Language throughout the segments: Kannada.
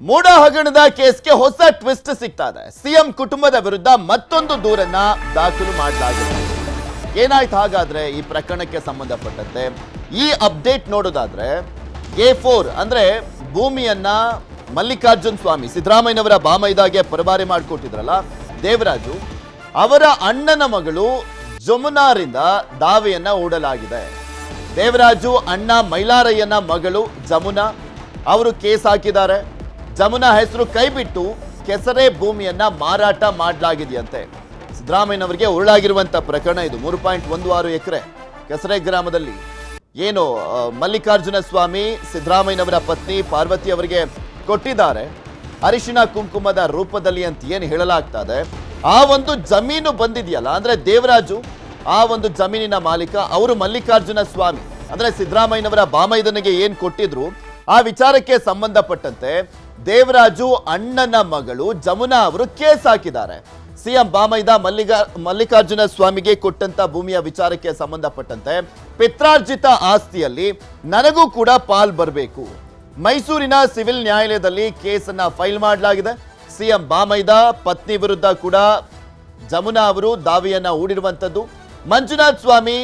ಮೂಡ ಹಗರಣದ ಕೇಸ್ಗೆ ಹೊಸ ಟ್ವಿಸ್ಟ್ ಸಿಗ್ತಾ ಇದೆ ಸಿಎಂ ಕುಟುಂಬದ ವಿರುದ್ಧ ಮತ್ತೊಂದು ದೂರನ್ನ ದಾಖಲು ಮಾಡಲಾಗಿದೆ. ಏನಾಯ್ತು ಹಾಗಾದ್ರೆ ಈ ಪ್ರಕರಣಕ್ಕೆ ಸಂಬಂಧಪಟ್ಟಂತೆ? ಈ ಅಪ್ಡೇಟ್ ನೋಡೋದಾದ್ರೆ, ಎ ಫೋರ್ ಅಂದ್ರೆ ಭೂಮಿಯನ್ನ ಮಲ್ಲಿಕಾರ್ಜುನ್ ಸ್ವಾಮಿ ಸಿದ್ದರಾಮಯ್ಯನವರ ಬಾಮೈದಾಗೆ ಪರಬಾರಿ ಮಾಡಿಕೊಟ್ಟಿದ್ರಲ್ಲ, ದೇವರಾಜು, ಅವರ ಅಣ್ಣನ ಮಗಳು ಜಮುನಾರಿಂದ ದಾವೆಯನ್ನ ಹೂಡಲಾಗಿದೆ. ದೇವರಾಜು ಅಣ್ಣ ಮೈಲಾರಯ್ಯನ ಮಗಳು ಜಮುನಾ, ಅವರು ಕೇಸ್ ಹಾಕಿದ್ದಾರೆ. ಜಮುನಾ ಹೆಸರು ಕೈಬಿಟ್ಟು ಕೆಸರೆ ಭೂಮಿಯನ್ನ ಮಾರಾಟ ಮಾಡಲಾಗಿದೆಯಂತೆ. ಸಿದ್ದರಾಮಯ್ಯನವರಿಗೆ ಉರುಳಾಗಿರುವಂತಹ ಪ್ರಕರಣ ಇದು. ಮೂರು ಪಾಯಿಂಟ್ ಒಂದು ಆರು ಎಕರೆ ಕೆಸರೆ ಗ್ರಾಮದಲ್ಲಿ. ಏನು ಮಲ್ಲಿಕಾರ್ಜುನ ಸ್ವಾಮಿ, ಸಿದ್ದರಾಮಯ್ಯನವರ ಪತ್ನಿ ಪಾರ್ವತಿ ಅವರಿಗೆ ಕೊಟ್ಟಿದ್ದಾರೆ. ಅರಿಶಿನ ಕುಂಕುಮದ ರೂಪದಲ್ಲಿ ಅಂತ ಏನು ಹೇಳಲಾಗ್ತಾ ಇದೆ ಆ ಒಂದು ಜಮೀನು ಬಂದಿದೆಯಲ್ಲ, ಅಂದ್ರೆ ದೇವರಾಜು, ಆ ಒಂದು ಜಮೀನಿನ ಮಾಲೀಕ, ಅವರು ಮಲ್ಲಿಕಾರ್ಜುನ ಸ್ವಾಮಿ. ಅಂದ್ರೆ ಸಿದ್ದರಾಮಯ್ಯನವರ ಬಾಮೈದನಿಗೆ ಏನ್ ಕೊಟ್ಟಿದ್ರು? ಆ ವಿಚಾರಕ್ಕೆ ಸಂಬಂಧಪಟ್ಟಂತೆ ದೇವರಾಜು ಅಣ್ಣನ ಮಗಳು ಜಮುನಾ ಅವರು ಕೇಸ್ ಹಾಕಿದ್ದಾರೆ. ಸಿಎಂ ಬಾಮೈದ ಮಲ್ಲಿಗ ಮಲ್ಲಿಕಾರ್ಜುನ ಸ್ವಾಮಿಗೆ ಕೊಟ್ಟಂತ ಭೂಮಿಯ ವಿಚಾರಕ್ಕೆ ಸಂಬಂಧಪಟ್ಟಂತೆ ಪಿತ್ರಾರ್ಜಿತ ಆಸ್ತಿಯಲ್ಲಿ ನನಗೂ ಕೂಡ ಪಾಲ್ ಬರಬೇಕು. ಮೈಸೂರಿನ ಸಿವಿಲ್ ನ್ಯಾಯಾಲಯದಲ್ಲಿ ಕೇಸನ್ನ ಫೈಲ್ ಮಾಡಲಾಗಿದೆ. ಸಿಎಂ ಬಾಮೈದ ಪತ್ನಿ ವಿರುದ್ಧ ಕೂಡ ಜಮುನಾ ಅವರು ದಾವಿಯನ್ನ ಹೂಡಿರುವಂಥದ್ದು ಮಂಜುನಾಥ್ ಸ್ವಾಮಿ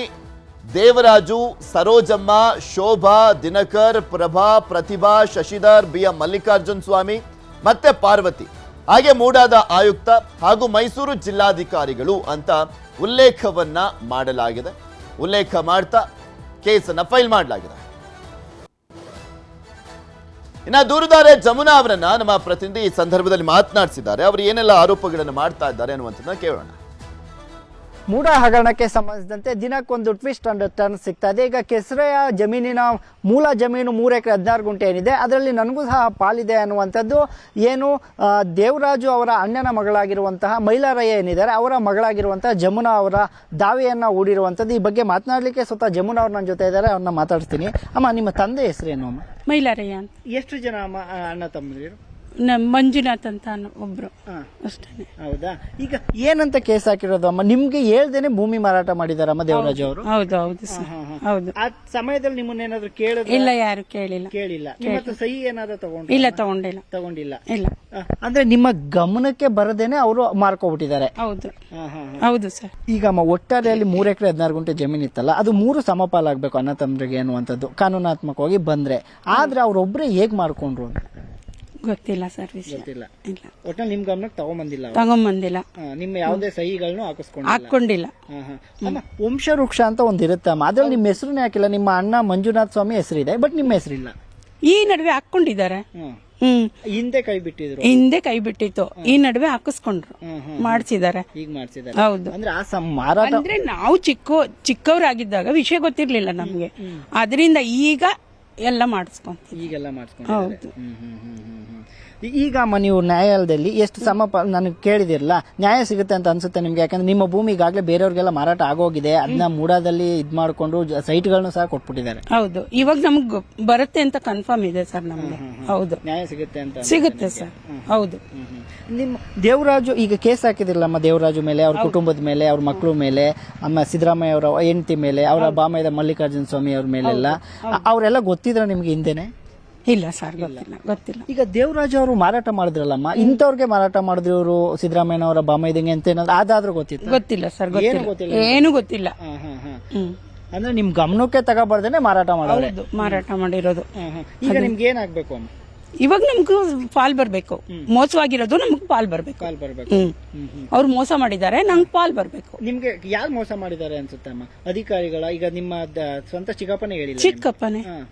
ದೇವರಾಜು, ಸರೋಜಮ್ಮ, ಶೋಭಾ, ದಿನಕರ್, ಪ್ರಭಾ, ಪ್ರತಿಭಾ, ಶಶಿಧರ್, ಬಿ ಎಂ ಮಲ್ಲಿಕಾರ್ಜುನ್ ಸ್ವಾಮಿ, ಮತ್ತೆ ಪಾರ್ವತಿ. ಹಾಗೆ ಮೂಡಾದ ಆಯುಕ್ತ ಹಾಗೂ ಮೈಸೂರು ಜಿಲ್ಲಾಧಿಕಾರಿಗಳು ಅಂತ ಉಲ್ಲೇಖವನ್ನ ಮಾಡಲಾಗಿದೆ. ಉಲ್ಲೇಖ ಮಾಡ್ತಾ ಕೇಸನ್ನ ಫೈಲ್ ಮಾಡಲಾಗಿದೆ. ಇನ್ನ ದೂರದಾರೆ ಜಮುನಾ ಅವರನ್ನ ನಮ್ಮ ಪ್ರತಿನಿಧಿ ಈ ಸಂದರ್ಭದಲ್ಲಿ ಮಾತನಾಡಿಸಿದ್ದಾರೆ. ಅವರು ಏನೆಲ್ಲ ಆರೋಪಗಳನ್ನು ಮಾಡ್ತಾ ಇದ್ದಾರೆ ಅನ್ನುವಂಥದ್ದನ್ನ ಕೇಳೋಣ. ಮೂಡ ಹಗರಣಕ್ಕೆ ಸಂಬಂಧಿಸಿದಂತೆ ದಿನಕ್ಕೊಂದು ಟ್ವಿಸ್ಟ್ ಅಂಡ್ ಟರ್ನ್ ಸಿಗ್ತಾ ಇದೆ. ಈಗ ಕೆಸರೆಯ ಜಮೀನಿನ ಮೂಲ ಜಮೀನು ಮೂರು ಎಕರೆ ಹದಿನಾರು ಗುಂಟೆ ಏನಿದೆ. ಅದರಲ್ಲಿ ನನಗೂ ಸಹ ಪಾಲಿದೆ ಅನ್ನುವಂಥದ್ದು ಏನು ದೇವರಾಜು ಅವರ ಅಣ್ಣನ ಮಗಳಾಗಿರುವಂತಹ ಮೈಲಾರಯ್ಯ ಏನಿದ್ದಾರೆ ಅವರ ಮಗಳಾಗಿರುವಂತಹ ಜಮುನಾ ಅವರ ದಾವೆಯನ್ನು ಹೂಡಿರುವಂಥದ್ದು. ಈ ಬಗ್ಗೆ ಮಾತನಾಡಲಿಕ್ಕೆ ಸ್ವತಃ ಜಮುನಾ ಅವರು ನನ್ನ ಜೊತೆ ಇದ್ದಾರೆ ಅವ್ರನ್ನ ಮಾತಾಡ್ತೀನಿ ಅಮ್ಮ ನಿಮ್ಮ ತಂದೆ ಹೆಸರೇನು ಅಮ್ಮ? ಮೈಲಾರಯ್ಯ ಅಂತ. ಎಷ್ಟು ಜನ ಅಮ್ಮ ಅಣ್ಣ ತಮ್ಮದಿರು? ನಮ್ಮ ಮಂಜುನಾಥ್ ಅಂತ ಅನ್ನೋ ಒಬ್ರು. ಅಷ್ಟೇ ಹೌದಾ? ಈಗ ಏನಂತ ಕೇಸ್ ಹಾಕಿರೋದು ಅಮ್ಮ? ನಿಮ್ಗೆ ಹೇಳ್ದೇನೆ ಭೂಮಿ ಮಾರಾಟ ಮಾಡಿದಾರಮ್ಮ ದೇವರಾಜ್ ಅವರು? ಹೌದು ಹೌದು ಸರ್. ಹೌದು. ಆ ಸಮಯದಲ್ಲಿ ನಿಮ್ಮನ್ನೇನಾದ್ರು ಕೇಳಿದ್ರು? ಇಲ್ಲ ಯಾರು ಕೇಳಿಲ್ಲ. ಕೇಳಿಲ್ಲ. ನಿಮ್ಮ ಹತ್ರ ಸಹಿ ಏನಾದ್ರು ತಗೊಂಡು ಇಲ್ಲ ತಗೊಂಡಿಲ್ಲ. ತಗೊಂಡಿಲ್ಲ. ಇಲ್ಲ. ಆ, ಅಂದ್ರೆ ನಿಮ್ಮ ಗಮನಕ್ಕೆ ಬರದೇನೆ ಅವರು ಮಾರ್ಕೊಬಿಟ್ಟಿದ್ದಾರೆ. ಹೌದು. ಹೌದು ಸರ್. ಈಗ ಅಮ್ಮ ಒಟ್ಟಾರೆಯಲ್ಲಿ ಮೂರು ಎಕರೆ ಹದಿನಾರು ಗುಂಟೆ ಜಮೀನ್ ಇತ್ತಲ್ಲ ಅದು ಮೂರು ಸಮಪಾಲಾಗಬೇಕು ಅನ್ನ ತಮ್ಮರಿಗೆ ಅನ್ನುವಂಥದ್ದು ಕಾನೂನಾತ್ಮಕವಾಗಿ ಬಂದ್ರೆ. ಆದ್ರೆ ಅವ್ರೊಬ್ರೆ ಹೇಗೆ ಮಾಡ್ಕೊಂಡ್ರು ಅಂತ? ಗೊತ್ತಿಲ್ಲ ಸರ್ ವಿಷಯ. ಗೊತ್ತಿಲ್ಲ. ಇಲ್ಲ. ನಿಮ್ ಗಮನಕ್ಕೆ ತಗೊಂಬಂದಿಲ್ಲ ತಗೊಂಬಂದಿಲ್ಲ. ನಿಮ್ಮ ಯಾವುದೇ ಸಹಿಗಳನ್ನು ಹಾಕಿಸ್ಕೊಂಡು ಹಾಕೊಂಡಿಲ್ಲ ವಂಶ ವೃಕ್ಷ ಅಂತ ಒಂದಿರುತ್ತಮ್ಮ ಅದ್ರಲ್ಲಿ ನಿಮ್ಮ ಹೆಸರು ಹಾಕಿಲ್ಲ. ನಿಮ್ಮ ಅಣ್ಣ ಮಂಜುನಾಥ್ ಸ್ವಾಮಿ ಹೆಸರಿದೆ ಬಟ್ ನಿಮ್ಮ ಹೆಸರಿಲ್ಲ. ಈ ನಡುವೆ ಹಾಕೊಂಡಿದ್ದಾರೆ ಹ್ಮ್. ಹಿಂದೆ ಕೈ ಬಿಟ್ಟಿದ್ರು. ಹಿಂದೆ ಕೈ ಬಿಟ್ಟಿತ್ತು. ಈ ನಡುವೆ ಹಾಕಿಸ್ಕೊಂಡ್ರು. ಮಾಡ್ಸಿದ್ದಾರೆ. ಈಗ ಮಾಡ್ಸಿದ್ದಾರೆ. ಹೌದು. ಅಂದ್ರೆ ಆ ಸಂ ಮಾರಾಟ ಅಂದ್ರೆ ನಾವು ಚಿಕ್ಕ ಚಿಕ್ಕವರಾಗಿದ್ದಾಗ ವಿಷಯ ಗೊತ್ತಿರ್ಲಿಲ್ಲ ನಮ್ಗೆ. ಅದರಿಂದ ಈಗ ಎಲ್ಲ ಮಾಡಿಸ್ಕೊಂತೀವಿ. ಈಗೆಲ್ಲ ಮಾಡಿಸ್ಕೊಂಡು ಹ್ಮ್, ಈಗ ಅಮ್ಮ ನೀವು ನ್ಯಾಯಾಲಯದಲ್ಲಿ ಎಷ್ಟು ಸಮ ನನಗೆ ಕೇಳಿದಿರಲ್ಲ ನ್ಯಾಯ ಸಿಗುತ್ತೆ ಅಂತ ಅನ್ಸುತ್ತೆ ನಿಮ್ಗೆ ಯಾಕಂದ್ರೆ ನಿಮ್ಮ ಭೂಮಿ ಈಗಾಗಲೇ ಬೇರೆಯವ್ರಿಗೆಲ್ಲ ಮಾರಾಟ ಆಗೋಗಿದೆ ಅದನ್ನ ಮೂಡಾದಲ್ಲಿ ಇದ್ ಸೈಟ್ ಸೈಟ್ಗಳನ್ನು ಸಹ ಕೊಟ್ಬಿಟ್ಟಿದ್ದಾರೆ. ಹೌದು. ಇವಾಗ ನಮ್ಗೆ ಬರುತ್ತೆ ಅಂತ ಕನ್ಫರ್ಮ್ ಇದೆ ಸರ್ ನಮ್ಗೆ. ಹೌದು. ನ್ಯಾಯ ಸಿಗುತ್ತೆ ಅಂತ ಸಿಗುತ್ತೆ ಸರ್. ಹೌದು. ನಿಮ್ಮ ದೇವರಾಜು ಈಗ ಕೇಸ್ ಹಾಕಿದಿರಲ್ಲಮ್ಮ ದೇವರಾಜು ಮೇಲೆ ಅವ್ರ ಕುಟುಂಬದ ಮೇಲೆ ಅವ್ರ ಮಕ್ಕಳು ಮೇಲೆ ಅಮ್ಮ ಸಿದ್ದರಾಮಯ್ಯ ಅವರ ಹೆಂಡತಿ ಮೇಲೆ ಅವರ ಬಾಮಯ್ಯದ ಮಲ್ಲಿಕಾರ್ಜುನ ಸ್ವಾಮಿ ಅವ್ರ ಮೇಲೆಲ್ಲ ಅವರೆಲ್ಲ ಗೊತ್ತಿದ್ರ ನಿಮ್ಗೆ ಹಿಂದೆನೆ? ಇಲ್ಲ ಸರ್ ಗೊತ್ತಿಲ್ಲ ಗೊತ್ತಿಲ್ಲ. ಈಗ ದೇವರಾಜ ಅವರು ಮಾರಾಟ ಮಾಡಿದ್ರಲ್ಲಮ್ಮ? ಇಂಥವ್ರಿಗೆ ಮಾರಾಟ ಮಾಡಿದ್ರು ಇವರು ಬಾಮ ಇದಂಗೆ ಅಂತ ಏನಾದ್ರು ಅದಾದ್ರೂ ಗೊತ್ತಿತ್ತು? ಗೊತ್ತಿಲ್ಲ ಸರ್ ಗೊತ್ತಿಲ್ಲ. ಏನು ಗೊತ್ತಿಲ್ಲ. ಅಂದ್ರೆ ನಿಮ್ ಗಮನಕ್ಕೆ ತಗೋಬಾರ್ದೇನೆ ಮಾರಾಟ ಮಾಡೋದು ಹೌದು ಮಾರಾಟ ಮಾಡಿರೋದು. ಈಗ ನಿಮ್ಗೆ ಏನಾಗ್ಬೇಕು ಅಮ್ಮ? ಇವಾಗ ನಮ್ಗೂ ಪಾಲ್ ಬರ್ಬೇಕು. ಮೋಸವಾಗಿರೋದು ನಮ್ಗೆ ಪಾಲ್ ಬರ್ಬೇಕು. ಕಾಲ್ ಬರ್ಬೇಕು. ಅವ್ರು ಮೋಸ ಮಾಡಿದ್ದಾರೆ ನಂಗೆ ಪಾಲ್ ಬರ್ಬೇಕು. ನಿಮ್ಗೆ ಯಾರು ಮೋಸ ಮಾಡಿದ್ದಾರೆ ಅನ್ಸುತ್ತೆ ಅಮ್ಮ ಅಧಿಕಾರಿಗಳ ಈಗ ನಿಮ್ಮ ದ- ಸ್ವಂತ ಚಿಕ್ಕಪ್ಪನೇ ಹೇಳಿಲ್ಲ ಚಿಕ್ಕಪ್ಪನೇ. ಹಾ.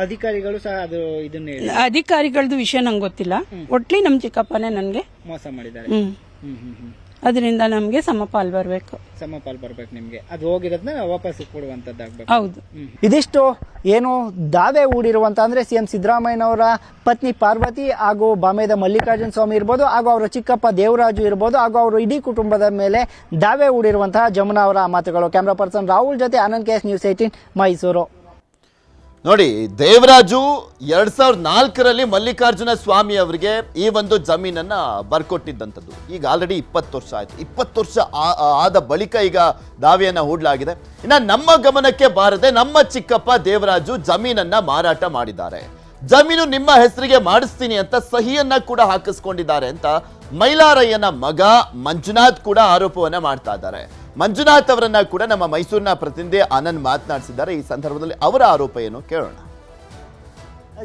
ಅಧಿಕಾರಿಗಳು ಸಹ ಅದು ಇದನ್ನ ಹೇಳಿ. ಅಧಿಕಾರಿಗಳದ್ದು ವಿಷಯ ನಂಗೆ ಗೊತ್ತಿಲ್ಲ. ಒಟ್ಲಿ ನಮ್ ಚಿಕ್ಕಪ್ಪನೇ ನನಗೆ ಮೋಸ ಮಾಡಿದ್ದಾರೆ. ಹ್ಮ್. ಹ್ಮ್ ಹ್ಮ್ ಹ್ಮ್. ಅದರಿಂದ ನಮ್ಗೆ ಸಮಪಾಲ್ ಬರ್ಬೇಕು. ಸಮಪಾಲ್ ಬರ್ಬೇಕು ನಿಮ್ಗೆ. ಅದು ಹೋಗಿರೋದನ್ನ ವಾಪಸ್ ಕೊಡುವಂತದ್ದಾಗ್ಬೇಕು. ಹೌದು. ಇದಿಷ್ಟು ಏನು ದಾವೆ ಹೂಡಿರುವಂತ ಅಂದ್ರೆ ಸಿಎಂ ಸಿದ್ದರಾಮಯ್ಯನವರ ಪತ್ನಿ ಪಾರ್ವತಿ ಹಾಗೂ ಬಾಮೇದ ಮಲ್ಲಿಕಾರ್ಜುನ ಸ್ವಾಮಿ ಇರ್ಬೋದು ಹಾಗೂ ಅವರ ಚಿಕ್ಕಪ್ಪ ದೇವರಾಜು ಇರ್ಬೋದು ಹಾಗೂ ಅವರು ಇಡೀ ಕುಟುಂಬದ ಮೇಲೆ ದಾವೆ ಹೂಡಿರುವಂತಹ ಜಮುನಾ ಅವರ ಮಾತುಗಳು. ಕ್ಯಾಮ್ರಾ ಪರ್ಸನ್ ರಾಹುಲ್ ಜೊತೆ Anand KS news eighteen Mysuru. ನೋಡಿ, ದೇವರಾಜು ಎರಡ್ ಸಾವಿರದ ನಾಲ್ಕರಲ್ಲಿ ಮಲ್ಲಿಕಾರ್ಜುನ ಸ್ವಾಮಿ ಅವರಿಗೆ ಈ ಒಂದು ಜಮೀನನ್ನ ಬರ್ಕೊಟ್ಟಿದ್ದಂಥದ್ದು. ಈಗ ಆಲ್ರೆಡಿ ಇಪ್ಪತ್ತು ವರ್ಷ ಆಯ್ತು. ಇಪ್ಪತ್ತು ವರ್ಷ ಆದ ಬಳಿಕ ಈಗ ದಾವೆಯನ್ನ ಹೂಡಲಾಗಿದೆ. ಇನ್ನ ನಮ್ಮ ಗಮನಕ್ಕೆ ಬಾರದೆ ನಮ್ಮ ಚಿಕ್ಕಪ್ಪ ದೇವರಾಜು ಜಮೀನನ್ನ ಮಾರಾಟ ಮಾಡಿದ್ದಾರೆ. ಜಮೀನು ನಿಮ್ಮ ಹೆಸರಿಗೆ ಮಾಡಿಸ್ತೀನಿ ಅಂತ ಸಹಿಯನ್ನ ಕೂಡ ಹಾಕಿಸ್ಕೊಂಡಿದ್ದಾರೆ ಅಂತ ಮೈಲಾರಯ್ಯನ ಮಗ ಮಂಜುನಾಥ್ ಕೂಡ ಆರೋಪವನ್ನ ಮಾಡ್ತಾ ಇದ್ದಾರೆ. ಮಂಜುನಾಥ್ ಅವರನ್ನ ಕೂಡ ನಮ್ಮ ಮೈಸೂರಿನ ಪ್ರತಿನಿಧಿ ಆನಂದ್ ಮಾತನಾಡಿಸಿದ್ದಾರೆ. ಈ ಸಂದರ್ಭದಲ್ಲಿ ಅವರ ಆರೋಪ ಏನು ಕೇಳೋಣ.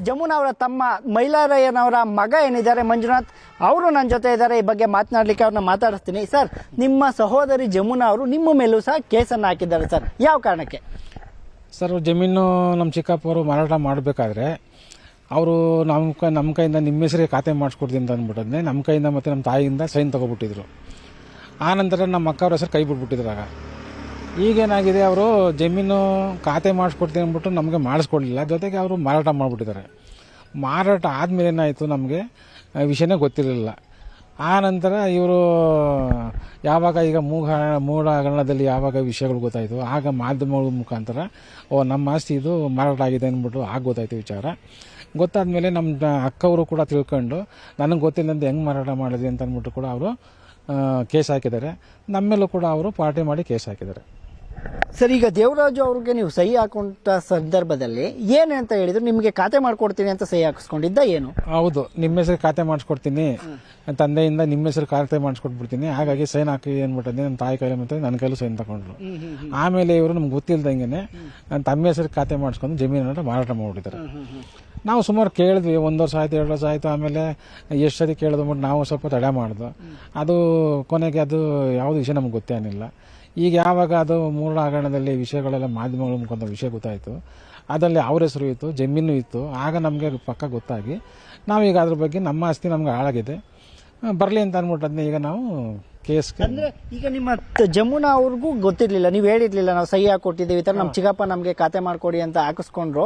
ಜಮುನ ಅವರ ತಮ್ಮ ಮೈಲಾರಯ್ಯನವರ ಮಗ ಏನಿದ್ದಾರೆ ಮಂಜುನಾಥ್? ಅವರು ನನ್ನ ಜೊತೆ ಇದ್ದಾರೆ ಈ ಬಗ್ಗೆ ಮಾತನಾಡಲಿಕ್ಕೆ ಅವ್ರನ್ನ ಮಾತಾಡಿಸ್ತೀನಿ. ಸರ್ ನಿಮ್ಮ ಸಹೋದರಿ ಜಮುನಾ ಅವರು ನಿಮ್ಮ ಮೇಲೂ ಸಹ ಕೇಸನ್ನು ಹಾಕಿದ್ದಾರೆ ಸರ್. ಯಾವ ಕಾರಣಕ್ಕೆ? ಸರ್ ಜಮೀನು ನಮ್ಮ ಚಿಕ್ಕಪ್ಪ ಅವರು ಮಾರಾಟ ಮಾಡಬೇಕಾದ್ರೆ ಅವರು ನಮ್ಮ ಕೈ ನಮ್ಮ ಕೈಯಿಂದ ನಿಮ್ಮ ಹೆಸರಿಗೆ ಖಾತೆ ಮಾಡಿಸ್ಕೊಡ್ತೀನಿ ಅಂತ ಅಂದ್ಬಿಟ್ಟದ್ನೆ ನಮ್ಮ ಕೈಯಿಂದ ಮತ್ತು ನಮ್ಮ ತಾಯಿಯಿಂದ ಸೈನ್ ತೊಗೊಬಿಟ್ಟಿದ್ರು. ಆ ನಂತರ ನಮ್ಮ ಅಕ್ಕವ್ರ ಹೆಸರು ಕೈ ಬಿಟ್ಬಿಟ್ಟಿದ್ರಾಗ ಈಗೇನಾಗಿದೆ, ಅವರು ಜಮೀನು ಖಾತೆ ಮಾಡಿಸ್ಕೊಡ್ತೀನಿ ಅಂದ್ಬಿಟ್ಟು ನಮಗೆ ಮಾಡಿಸ್ಕೊಡ್ಲಿಲ್ಲ. ಜೊತೆಗೆ ಅವರು ಮಾರಾಟ ಮಾಡಿಬಿಟ್ಟಿದ್ದಾರೆ. ಮಾರಾಟ ಆದಮೇಲೆ ಏನಾಯಿತು ನಮಗೆ? ವಿಷಯನೇ ಗೊತ್ತಿರಲಿಲ್ಲ. ಆ ನಂತರ ಇವರು ಯಾವಾಗ ಈಗ ಮೂಗ ಮೂಢ ಹಗರಣದಲ್ಲಿ ಯಾವಾಗ ವಿಷಯಗಳು ಗೊತ್ತಾಯಿತು, ಆಗ ಮಾಧ್ಯಮಗಳ ಮುಖಾಂತರ, ಓ, ನಮ್ಮ ಆಸ್ತಿ ಇದು ಮಾರಾಟ ಆಗಿದೆ ಅಂದ್ಬಿಟ್ಟು ಆಗ ಗೊತ್ತಾಯಿತು ವಿಚಾರ. ಗೊತ್ತಾದ್ಮೇಲೆ ನಮ್ಮ ಅಕ್ಕವರು ಕೂಡ ತಿಳ್ಕೊಂಡು, ನನಗೆ ಗೊತ್ತಿಲ್ಲದಂತೆ ಹೆಂಗೆ ಮಾರಾಟ ಮಾಡಿದೆ ಅಂತ ಅಂದ್ಬಿಟ್ಟು ಕೂಡ ಅವರು ಕೇಸ್ ಹಾಕಿದ್ದಾರೆ. ನಮ್ಮೇಲೂ ಕೂಡ ಅವರು ಪಾರ್ಟಿ ಮಾಡಿ ಕೇಸ್ ಹಾಕಿದ್ದಾರೆ. ಸರ್ ಈಗ ದೇವರಾಜು ಅವ್ರಿಗೆ ನೀವು ಸಹಿ ಹಾಕೊಂಡ ಸಂದರ್ಭದಲ್ಲಿ ಏನು ಅಂತ ಹೇಳಿದ್ರು ನಿಮಗೆ ಖಾತೆ ಮಾಡ್ಕೊಡ್ತೀನಿ ಅಂತ ಸಹಿ ಹಾಕಿಸ್ಕೊಂಡಿದ್ದ ಏನು? ಹೌದು ನಿಮ್ಮ ಹೆಸರು ಖಾತೆ ಮಾಡಿಸ್ಕೊಡ್ತೀನಿ. ತಂದೆಯಿಂದ ನಿಮ್ಮ ಹೆಸರು ಖಾತೆ ಮಾಡಿಸ್ಕೊಟ್ಬಿಡ್ತೀನಿ. ಹಾಗಾಗಿ ಸೈನ್ ಹಾಕಿ ಅಂದ್ಬಿಟ್ಟಿದ್ದೆ ನನ್ನ ತಾಯಿ ಕೈಲಿ ಮತ್ತೆ ನನ್ನ ಕೈಲೂ ಸೈನ್ ತಗೊಂಡ್ರು. ಆಮೇಲೆ ಇವರು ನಮ್ಗೆ ಗೊತ್ತಿಲ್ದಂಗೆ ನನ್ನ ತಮ್ಮ ಹೆಸರು ಖಾತೆ ಮಾಡಿಸ್ಕೊಂಡು ಜಮೀನನ್ನು ಮಾರಾಟ ಮಾಡಿಬಿಟ್ಟಿದ್ದಾರೆ. ನಾವು ಸುಮಾರು ಕೇಳಿದ್ವಿ ಒಂದು ವರ್ಷ ಆಯ್ತು ಎರಡು ವರ್ಷ ಆಯಿತು ಆಮೇಲೆ ಎಷ್ಟು ಸತಿ ಕೇಳಿದ್ರು ಅಂದ್ಬಿಟ್ಟು ನಾವು ಸ್ವಲ್ಪ ತಡೆ ಮಾಡಿದ್ವು ಅದು ಕೊನೆಗೆ ಅದು ಯಾವುದು ವಿಷಯ ನಮ್ಗೆ ಗೊತ್ತೇ ಅನ್ನಿಲ್ಲ ಈಗ ಯಾವಾಗ ಅದು ಮೂಲ ಹಗರಣದಲ್ಲಿ ವಿಷಯಗಳೆಲ್ಲ ಮಾಧ್ಯಮಗಳ ಮುಖಾಂತರ ವಿಷಯ ಗೊತ್ತಾಯಿತು. ಅದರಲ್ಲಿ ಅವ್ರ ಹೆಸರು ಇತ್ತು, ಜಮೀನು ಇತ್ತು. ಆಗ ನಮಗೆ ಪಕ್ಕ ಗೊತ್ತಾಗಿ, ನಾವೀಗ ಅದ್ರ ಬಗ್ಗೆ ನಮ್ಮ ಆಸ್ತಿ ನಮ್ಗೆ ಹಾಳಾಗಿದೆ. ಬರಲಿ ಅಂತ ಅಂದ್ಬಿಟ್ಟು ಅದನ್ನ. ಈಗ ನಾವು ಕೇಸ್ ಅಂದ್ರೆ ಈಗ ನಿಮ್ಮ ತ- ಜಮುನಾ ಅವ್ರಿಗೂ ಗೊತ್ತಿರ್ಲಿಲ್ಲ ನೀವು ಹೇಳಿರ್ಲಿಲ್ಲ ನಾವು ಸಹಿ ಹಾಕೊಟ್ಟಿದ್ದೀವಿ ಈ ತರ ನಮ್ಮ ಚಿಕ್ಕಪ್ಪ ನಮಗೆ ಖಾತೆ ಮಾಡ್ಕೊಡಿ ಅಂತ ಹಾಕಿಸ್ಕೊಂಡ್ರು.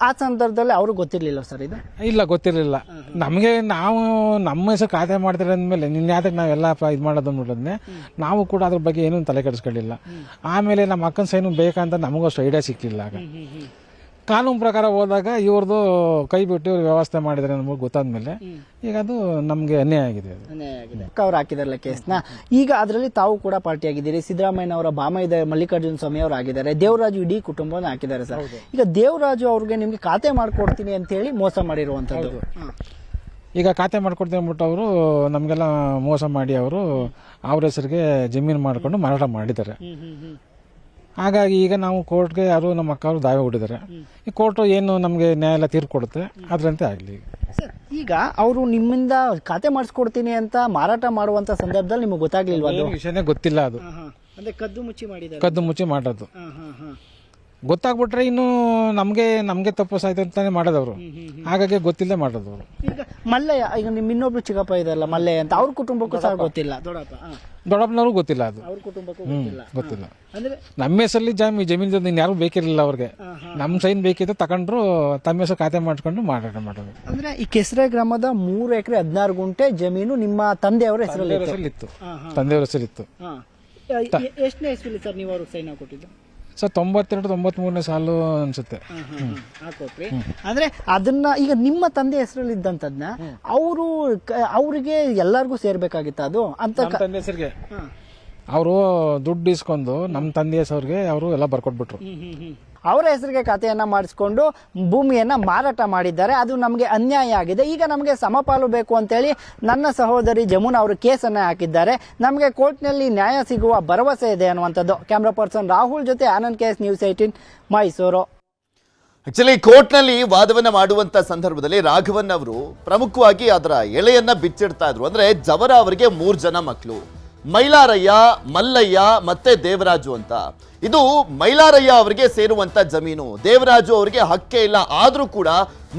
ಆ ಸಂದರ್ಭದಲ್ಲಿ ಅವ್ರಿಗೆ ಗೊತ್ತಿರ್ಲಿಲ್ಲ ಸರ್ ಇದು? ಇಲ್ಲ ಗೊತ್ತಿರಲಿಲ್ಲ. ನಮಗೆ ನಾವು ನಮ್ಮ ಹೆಸರು ಖಾತೆ ಮಾಡ್ತಾರೆ ಅಂದಮೇಲೆ ನಿನ್ನ ಯಾತಕ್ಕೆ ನಾವೆಲ್ಲ ಇದು ಮಾಡೋದು ಅಂದ್ಬಿಟ್ಟದ್ನೆ ನಾವು ಕೂಡ ಅದ್ರ ಬಗ್ಗೆ ಏನೂ ತಲೆ ಕೆಡಿಸ್ಕೊಳ್ಳಿಲ್ಲ. ಆಮೇಲೆ ನಮ್ಮ ಅಕ್ಕನ ಸೈನು ಬೇಕಂತ ನಮಗೂ ಅಷ್ಟು ಐಡಿಯಾ ಸಿಕ್ಕಿಲ್ಲ ಆಗ. ಕಾನೂನು ಪ್ರಕಾರ ಹೋದಾಗ ಇವ್ರದ್ದು ಕೈ ಬಿಟ್ಟು ಇವ್ರು ವ್ಯವಸ್ಥೆ ಮಾಡಿದ್ರೆ ನಮಗೆ ಗೊತ್ತಾದ್ಮೇಲೆ ಈಗ ಅದು ನಮಗೆ ಅನ್ಯಾಯ ಆಗಿದೆ ಅವ್ರು ಹಾಕಿದಾರಲ್ಲ ಕೇಸ್ನ? ಈಗ ಅದರಲ್ಲಿ ತಾವು ಕೂಡ ಪಾರ್ಟಿ ಆಗಿದ್ದೀರಿ ಸಿದ್ದರಾಮಯ್ಯನವರ ಭಾಮ ಇದೆ ಮಲ್ಲಿಕಾರ್ಜುನ ಸ್ವಾಮಿ ಅವರು ಆಗಿದ್ದಾರೆ. ದೇವರಾಜು ಇಡೀ ಕುಟುಂಬನ ಹಾಕಿದ್ದಾರೆ ಸರ್. ಈಗ ದೇವರಾಜು ಅವ್ರಿಗೆ ನಿಮ್ಗೆ ಖಾತೆ ಮಾಡ್ಕೊಡ್ತೀನಿ ಅಂತ ಹೇಳಿ ಮೋಸ ಮಾಡಿರುವಂತದ್ದು. ಈಗ ಖಾತೆ ಮಾಡ್ಕೊಡ್ತೀನಿ ಅಂದ್ಬಿಟ್ಟು ಅವರು ನಮಗೆಲ್ಲ ಮೋಸ ಮಾಡಿ ಅವರು ಅವ್ರ ಹೆಸರಿಗೆ ಜಮೀನು ಮಾಡಿಕೊಂಡು ಮಾರಾಟ ಮಾಡಿದ್ದಾರೆ. ಹಾಗಾಗಿ ಈಗ ನಾವು ಕೋರ್ಟ್ಗೆ ಯಾರು ನಮ್ಮ ಅಕ್ಕ ಅವರು ದಾವೆ ಹೊಡಿದ್ದಾರೆ ಈ ಕೋರ್ಟು ಏನು ನಮಗೆ ನ್ಯಾಯ ಎಲ್ಲ ತೀರ್ಪು ಕೊಡುತ್ತೆ ಅದರಂತೆ ಆಗಲಿ. ಸರ್ ಈಗ ಅವರು ನಿಮ್ಮಿಂದ ಖಾತೆ ಮಾಡಿಸ್ಕೊಡ್ತೀನಿ ಅಂತ ಮಾರಾಟ ಮಾಡುವಂತ ಸಂದರ್ಭದಲ್ಲಿ ನಿಮಗೆ ಗೊತ್ತಾಗ್ಲಿಲ್ವಾ ವಿಷಯನೇ ಗೊತ್ತಿಲ್ಲ ಅದು. ಅಂದ್ರೆ ಕದ್ದು ಮುಚ್ಚಿ ಮಾಡಿದ್ದಾರೆ ಕದ್ದು ಮುಚ್ಚಿ ಮಾಡೋದು ಗೊತ್ತಾಗ್ಬಿಟ್ರೆ ಇನ್ನು ನಮಗೆ ನಮಗೆ ತಪ್ಪು ಸಾಯ್ತು ಅಂತಾನೆ ಮಾಡೋದವರು. ಹಾಗಾಗಿ ಗೊತ್ತಿಲ್ಲದೆ ಮಾಡೋದು ಅವರು ಈಗ ಮಲ್ಲಯ್ಯ ಈಗ ನಿಮ್ಮ ಇನ್ನೊಬ್ರು ಚಿಕ್ಕಪ್ಪ ಇದೆಲ್ಲ ಮಲ್ಲಯ್ಯ ಅಂತ ಅವ್ರ ಕುಟುಂಬಕ್ಕೂ ಸಹ ಗೊತ್ತಿಲ್ಲ. ದೊಡ್ಡಪ್ಪ. ದೊಡ್ಡಪ್ಪನವ್ರು ಗೊತ್ತಿಲ್ಲ ಅದು. ಅವ್ರ ಕುಟುಂಬಕ್ಕೂ ಹ್ಮ್ ಗೊತ್ತಿಲ್ಲ. ಗೊತ್ತಿಲ್ಲ. ಅಂದ್ರೆ ನಮ್ಮ ಹೆಸರಲ್ಲಿ ಜಾಮಿ ಜಮೀನು ಇನ್ನು ಯಾರು ಬೇಕಿರಲಿಲ್ಲ ಅವ್ರಿಗೆ. ನಮ್ಮ ಸೈನ್ ಬೇಕಿದ್ರೆ ತಗೊಂಡ್ರು ತಮ್ಮ ಹೆಸರು ಖಾತೆ ಮಾಡ್ಕೊಂಡು ಮಾರಾಟ ಮಾಡೋದು. ಅಂದ್ರೆ ಈ ಕೆಸರೆ ಗ್ರಾಮದ ಮೂರು ಎಕರೆ ಹದಿನಾರು ಗುಂಟೆ ಜಮೀನು ನಿಮ್ಮ ತಂದೆಯವರ ಹೆಸರಲ್ಲಿ ಇತ್ತು ಹೆಸರಲ್ಲಿತ್ತು. ತಂದೆಯವ್ರ ಹೆಸರಿತ್ತು. ಎಷ್ಟನೇ ಇಸ್ವಿಲಿ ಸರ್ ನೀವು ಅವ್ರಿಗೆ ಸೈನ್ ಹಾಕೊಟ್ಟಿದ್ದು ಸರ್ ತೊಂಬತ್ತೆರಡು ತೊಂಬತ್ಮೂರನೇ ಸಾಲು ಅನ್ಸುತ್ತೆ. ಹಾಕೊಟ್ರಿ ಅಂದ್ರೆ ಅದನ್ನ ಈಗ ನಿಮ್ಮ ತಂದೆ ಹೆಸರಲ್ಲಿ ಇದ್ದಂತದ್ನ ಅವರು ಅವರಿಗೆ ಎಲ್ಲರಿಗೂ ಸೇರ್ಬೇಕಾಗಿತ್ತ ಅದು? ಅಂತ ತಂದೆ ಹೆಸರಿಗೆ. ಅವರು ದುಡ್ಡು ಇಸ್ಕೊಂಡು ನಮ್ಮ ತಂದೆ ಹೆಸರಿಗೆ ಅವರು ಎಲ್ಲ ಬರ್ಕೊಟ್ಬಿಟ್ರು. ಅವರ ಹೆಸರಿಗೆ ಖಾತೆಯನ್ನು ಮಾಡಿಸ್ಕೊಂಡು ಭೂಮಿಯನ್ನು ಮಾರಾಟ ಮಾಡಿದ್ದಾರೆ. ಅದು ನಮಗೆ ಅನ್ಯಾಯ ಆಗಿದೆ. ಈಗ ನಮಗೆ ಸಮಪಾಲು ಬೇಕು ಅಂತೇಳಿ ನನ್ನ ಸಹೋದರಿ ಜಮುನಾ ಅವರು ಕೇಸನ್ನು ಹಾಕಿದ್ದಾರೆ. ನಮಗೆ ಕೋರ್ಟ್ನಲ್ಲಿ ನ್ಯಾಯ ಸಿಗುವ ಭರವಸೆ ಇದೆ ಅನ್ನುವಂಥದ್ದು. ಕ್ಯಾಮ್ರಾ ಪರ್ಸನ್ ರಾಹುಲ್ ಜೊತೆ Anand K S news eighteen, Mysuru. Actually ಕೋರ್ಟ್ನಲ್ಲಿ ವಾದವನ್ನು ಮಾಡುವಂತ ಸಂದರ್ಭದಲ್ಲಿ ರಾಘವನ್ ಅವರು ಪ್ರಮುಖವಾಗಿ ಅದರ ಎಳೆಯನ್ನ ಬಿಚ್ಚಿಡ್ತಾ ಇದ್ರು. ಅಂದ್ರೆ ಜವರ ಅವರಿಗೆ ಮೂರು ಜನ ಮಕ್ಕಳು ಮೈಲಾರಯ್ಯ, ಮಲ್ಲಯ್ಯ ಮತ್ತೆ ದೇವರಾಜು ಅಂತ. ಇದು ಮೈಲಾರಯ್ಯ ಅವರಿಗೆ ಸೇರುವಂತ ಜಮೀನು. ದೇವರಾಜು ಅವರಿಗೆ ಹಕ್ಕೇ ಇಲ್ಲ. ಆದರೂ ಕೂಡ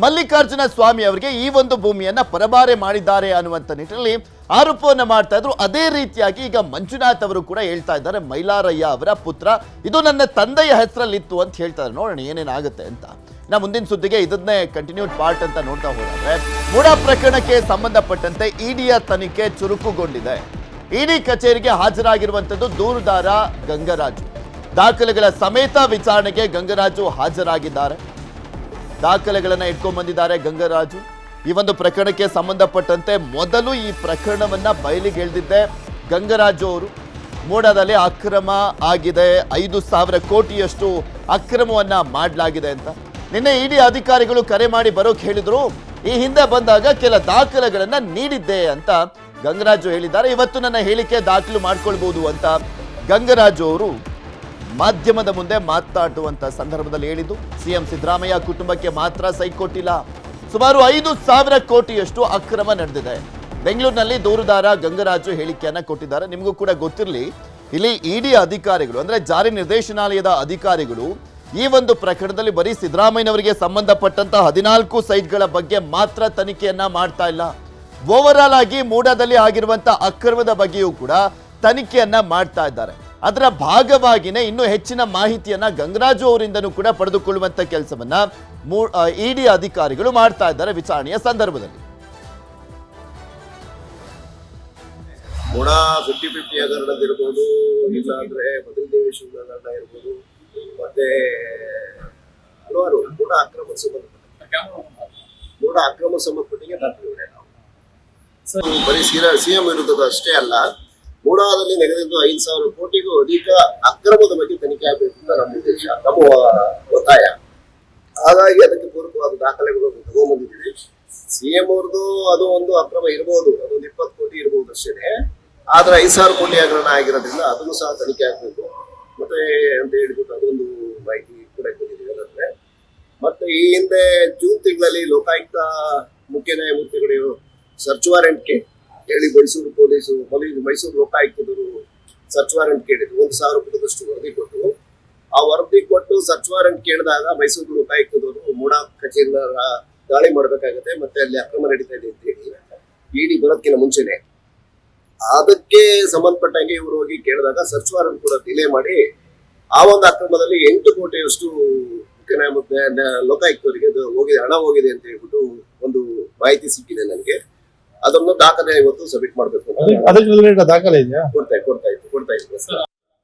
ಮಲ್ಲಿಕಾರ್ಜುನ ಸ್ವಾಮಿ ಅವರಿಗೆ ಈ ಒಂದು ಭೂಮಿಯನ್ನ ಪರಬಾರೆ ಮಾಡಿದ್ದಾರೆ ಅನ್ನುವಂತ ನಿಟ್ಟಿನಲ್ಲಿ ಆರೋಪವನ್ನು ಮಾಡ್ತಾ ಇದ್ರು. ಅದೇ ರೀತಿಯಾಗಿ ಈಗ ಮಂಜುನಾಥ್ ಅವರು ಕೂಡ ಹೇಳ್ತಾ ಇದ್ದಾರೆ, ಮೈಲಾರಯ್ಯ ಅವರ ಪುತ್ರ. ಇದು ನನ್ನ ತಂದೆಯ ಹೆಸರಲ್ಲಿತ್ತು ಅಂತ ಹೇಳ್ತಾರೆ. ನೋಡೋಣ ಏನೇನಾಗುತ್ತೆ ಅಂತ. ನಾ ಮುಂದಿನ ಸುದ್ದಿಗೆ ಇದನ್ನೇ ಕಂಟಿನ್ಯೂಡ್ ಪಾರ್ಟ್ ಅಂತ ನೋಡ್ತಾ ಹೋದ್ರೆ ಮೂಡ ಪ್ರಕರಣಕ್ಕೆ ಸಂಬಂಧಪಟ್ಟಂತೆ ಇಡಿಯ ತನಿಖೆ ಚುರುಕುಗೊಂಡಿದೆ. ಇಡಿ ಕಚೇರಿಗೆ ಹಾಜರಾಗಿರುವಂತದ್ದು ದೂರುದಾರ ಗಂಗರಾಜು. ದಾಖಲೆಗಳ ಸಮೇತ ವಿಚಾರಣೆಗೆ ಗಂಗರಾಜು ಹಾಜರಾಗಿದ್ದಾರೆ. ದಾಖಲೆಗಳನ್ನು ಇಟ್ಕೊಂಡ್ ಬಂದಿದ್ದಾರೆ ಗಂಗರಾಜು. ಈ ಒಂದು ಪ್ರಕರಣಕ್ಕೆ ಸಂಬಂಧಪಟ್ಟಂತೆ ಮೊದಲು ಈ ಪ್ರಕರಣವನ್ನ ಬಯಲಿಗೆ ಎಳೆದಿದ್ದೆ ಗಂಗರಾಜು ಅವರು. ಮೂಡಾದಲ್ಲಿ ಅಕ್ರಮ ಆಗಿದೆ, ಐದು ಸಾವಿರ ಕೋಟಿಯಷ್ಟು ಅಕ್ರಮವನ್ನ ಮಾಡಲಾಗಿದೆ ಅಂತ. ನಿನ್ನೆ ಇಡಿ ಅಧಿಕಾರಿಗಳು ಕರೆ ಮಾಡಿ ಬರೋಕೆ ಹೇಳಿದ್ರು. ಈ ಹಿಂದೆ ಬಂದಾಗ ಕೆಲ ದಾಖಲೆಗಳನ್ನ ನೀಡಿದ್ದೆ ಅಂತ ಗಂಗರಾಜು ಹೇಳಿದ್ದಾರೆ. ಇವತ್ತು ನನ್ನ ಹೇಳಿಕೆ ದಾಖಲು ಮಾಡ್ಕೊಳ್ಬಹುದು ಅಂತ ಗಂಗರಾಜು ಅವರು ಮಾಧ್ಯಮದ ಮುಂದೆ ಮಾತನಾಡುವಂತ ಸಂದರ್ಭದಲ್ಲಿ ಹೇಳಿದ್ದು. ಸಿಎಂ ಸಿದ್ದರಾಮಯ್ಯ ಕುಟುಂಬಕ್ಕೆ ಮಾತ್ರ ಸೈ ಕೊಟ್ಟಿಲ್ಲ ಸುಮಾರು ಐದು ಸಾವಿರ ಕೋಟಿಯಷ್ಟು ಅಕ್ರಮ ನಡೆದಿದೆ. ಬೆಂಗಳೂರಿನಲ್ಲಿ ದೂರುದಾರ ಗಂಗರಾಜು ಹೇಳಿಕೆಯನ್ನ ಕೊಟ್ಟಿದ್ದಾರೆ. ನಿಮಗೂ ಕೂಡ ಗೊತ್ತಿರಲಿ, ಇಲ್ಲಿ ಇಡಿ ಅಧಿಕಾರಿಗಳು, ಅಂದ್ರೆ ಜಾರಿ ನಿರ್ದೇಶನಾಲಯದ ಅಧಿಕಾರಿಗಳು ಈ ಒಂದು ಪ್ರಕರಣದಲ್ಲಿ ಬರೀ ಸಿದ್ದರಾಮಯ್ಯನವರಿಗೆ ಸಂಬಂಧಪಟ್ಟಂತಹ ಹದಿನಾಲ್ಕು ಸೈಟ್ಗಳ ಬಗ್ಗೆ ಮಾತ್ರ ತನಿಖೆಯನ್ನ ಮಾಡ್ತಾ ಇಲ್ಲ. ಓವರ್ ಆಲ್ ಆಗಿ ಮೂಡಾದಲ್ಲಿ ಆಗಿರುವಂತ ಅಕ್ರಮದ ಬಗ್ಗೆಯೂ ಕೂಡ ತನಿಖೆಯನ್ನ ಮಾಡ್ತಾ ಇದ್ದಾರೆ. ಅದರ ಭಾಗವಾಗಿನೇ ಇನ್ನೂ ಹೆಚ್ಚಿನ ಮಾಹಿತಿಯನ್ನ ಗಂಗರಾಜು ಅವರಿಂದನೂ ಕೂಡ ಪಡೆದುಕೊಳ್ಳುವಂತ ಕೆಲಸವನ್ನ ಇಡಿ ಅಧಿಕಾರಿಗಳು ಮಾಡ್ತಾ ಇದ್ದಾರೆ ವಿಚಾರಣೆಯ ಸಂದರ್ಭದಲ್ಲಿ. ಮತ್ತೆ ಹಲವಾರು ಅಕ್ರಮ ಸಂಬಂಧಪಟ್ಟ ಅಕ್ರಮ ಸಂಬಂಧಪಟ್ಟಿಗೆ ಬರೀ ಸಿಎಂ ವಿರುದ್ಧದ ಅಷ್ಟೇ ಅಲ್ಲ, ಮೂಡಾದಲ್ಲಿ ನೆಗೆದಿದ್ದು ಐದು ಸಾವಿರ ಕೋಟಿಗೂ ಅಧಿಕ ಅಕ್ರಮದ ಬಗ್ಗೆ ತನಿಖೆ ಆಗಬೇಕು ಅಂತ ನಮ್ಮ ಉದ್ದೇಶ, ನಮ್ಮ ಒತ್ತಾಯ. ಹಾಗಾಗಿ ಅದಕ್ಕೆ ಪೂರಕವಾದ ದಾಖಲೆಗಳು ತಗೊಂಡ್ಬಂದಿದ್ದೀವಿ. ಸಿಎಂ ಅವ್ರದ್ದು ಅದು ಒಂದು ಅಕ್ರಮ ಇರಬಹುದು ಅದೊಂದು ಇಪ್ಪತ್ತು ಕೋಟಿ ಇರ್ಬೋದು ಅಷ್ಟೇ ಆದ್ರೆ ಐದು ಸಾವಿರ ಕೋಟಿ ಹಗರಣ ಆಗಿರೋದ್ರಿಂದ ಅದನ್ನು ಸಹ ತನಿಖೆ ಆಗಬೇಕು. ಮತ್ತೆ ಅಂತ ಹೇಳ್ಬಿಟ್ಟು ಅದೊಂದು ಮಾಹಿತಿ ಕೂಡ ಕೊಟ್ಟಿದ್ದೀವಿ ಅಂದ್ರೆ ಮತ್ತೆ ಈ ಹಿಂದೆ ಜೂನ್ ತಿಂಗಳಲ್ಲಿ ಲೋಕಾಯುಕ್ತ ಮುಖ್ಯ ನ್ಯಾಯಮೂರ್ತಿಗಳು ಸರ್ಚ್ ವಾರೆಂಟ್ಗೆ ಹೇಳಿ ಮೈಸೂರು ಪೊಲೀಸು ಮಲಿ- ಮೈಸೂರು ಲೋಕಾಯುಕ್ತದವರು ಸರ್ಚ್ ವಾರೆಂಟ್ ಕೇಳಿದ್ರು. ಒಂದು ಸಾವಿರ ಪುಟದಷ್ಟು ವರದಿ ಕೊಟ್ಟು ಆ ವರದಿ ಕೊಟ್ಟು ಸರ್ಚ್ ವಾರೆಂಟ್ ಕೇಳಿದಾಗ ಮೈಸೂರು ಲೋಕಾಯುಕ್ತದವರು ಮೂಡ ಕಚೇರಿನ ದಾಳಿ ಮಾಡಬೇಕಾಗತ್ತೆ, ಮತ್ತೆ ಅಲ್ಲಿ ಅಕ್ರಮ ನಡೀತಾ ಇದೆ ಅಂತ ಹೇಳಿ ಇಡಿ ಬರೋದಕ್ಕಿಂತ ಮುಂಚೆನೆ. ಅದಕ್ಕೆ ಸಂಬಂಧಪಟ್ಟಂಗೆ ಇವರು ಹೋಗಿ ಕೇಳಿದಾಗ ಸರ್ಚ್ ವಾರೆಂಟ್ ಕೂಡ ಡಿಲೇ ಮಾಡಿ ಆ ಒಂದು ಅಕ್ರಮದಲ್ಲಿ ಎಂಟು ಕೋಟಿಯಷ್ಟು ಮುಖ್ಯ ನ್ಯಾಯಮೂರ್ತಿ, ನ್ಯಾ- ಲೋಕಾಯುಕ್ತರಿಗೆ ಹೋಗಿದೆ, ಹಣ ಹೋಗಿದೆ ಅಂತ ಹೇಳ್ಬಿಟ್ಟು ಒಂದು ಮಾಹಿತಿ ಸಿಕ್ಕಿದೆ ನನಗೆ. ಅದನ್ನು ದಾಖಲೆ ಇವತ್ತು ಸಬ್ಮಿಟ್ ಮಾಡಬೇಕು ಅದಕ್ಕೆ ದಾಖಲೆ ಇದೆಯಾ? ಕೊಡ್ತಾ ಕೊಡ್ತಾ ಇತ್ತು ಕೊಡ್ತಾ ಇತ್ತು